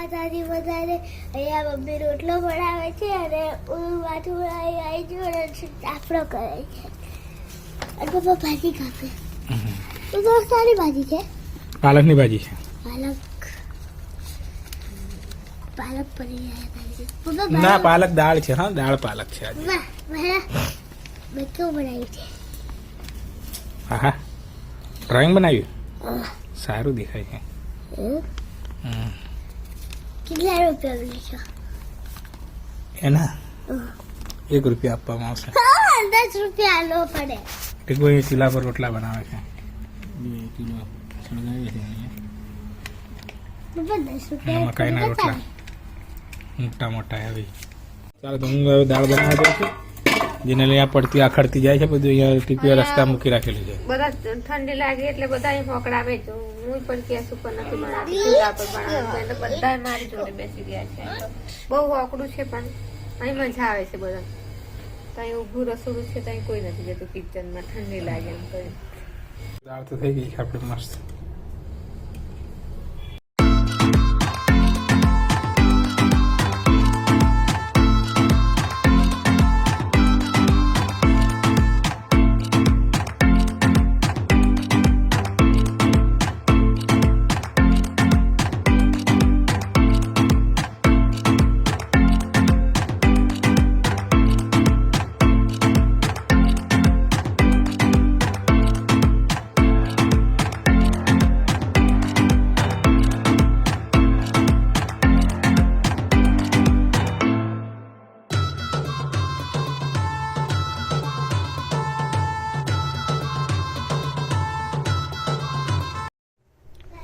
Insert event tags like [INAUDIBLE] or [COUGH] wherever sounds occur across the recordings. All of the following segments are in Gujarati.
માતાજી વધારે. અહીંયા મમ્મી રોટલો બનાવે છે અને હું માથું આવી આવી છું અને આપણો કરે છે. અને પપ્પા ભાજી કાપે તો તો સારી ભાજી છે. પાલકની ભાજી છે? પાલક. પાલક પડી જાય ના પાલક દાળ છે. હા દાળ પાલક છે આજે. વાહ વાહ. મેં કેવું બનાવ્યું છે. હા હા ડ્રોઈંગ બનાવ્યું? સારું દેખાય છે. હમ. કેટલા રૂપિયા લેશો એના એક રૂપિયા આપવામાં આવશે. [LAUGHS] દસ રૂપિયા આલો પડે. ટીકુ એ ચૂલા પર રોટલા બનાવે છે. બે કિલો સળગાવીએ મકાઈના રોટલા. મોટા મોટા આવી. ચાલો તો હું હવે દાળ બનાવવા જાઉં છું જેને લઈ પડતી આખડતી જાય છે બધું અહીંયા ટીપીઓ રસ્તા મૂકી રાખેલી છે. બધા ઠંડી લાગે એટલે બધા મોકળાવે જ હું પણ ગેસ ઉપર નથી બનાવતી ચૂલા પર એટલે બધા મારી જોડે બેસી ગયા છે. બહુ ઓકડું છે પણ અહીં મજા આવે છે બધા. ત્યાં ઊભું રસોડું છે ત્યાં કોઈ નથી જતું કિચનમાં ઠંડી લાગે એમ તો દાળ તો થઈ ગઈ છે આપણે મસ્ત.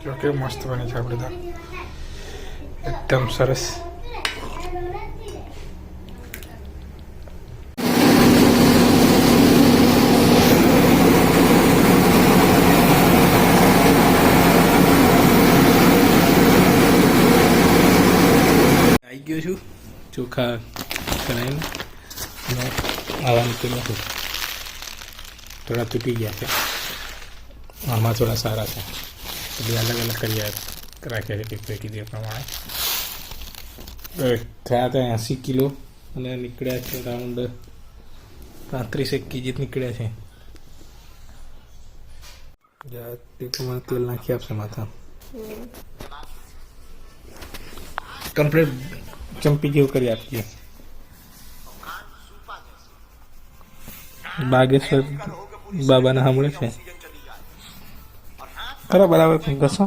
જો કે મસ્ત બને છે આપણે દાળ એકદમ સરસ. ગયો છું. ચોખા કરાવીને આવાનું આવા મૂકેલો થોડા તૂટી ગયા છે. આમાં થોડા સારા છે. બધી અલગ અલગ કરી રાખ્યા છે ટીપે કીધી એ પ્રમાણે. થયા હતા એંસી કિલો અને નીકળ્યા છે રાઉન્ડ પાંત્રીસેક કેજી નીકળ્યા છે. પ્રમાણે તેલ નાખી આપશે માથા. કમ્પ્લીટ ચંપી જેવું કરી આપીએ. બાગેશ્વર બાબાના સાંભળે છે. ખરા બરાબર ફિંગર છો?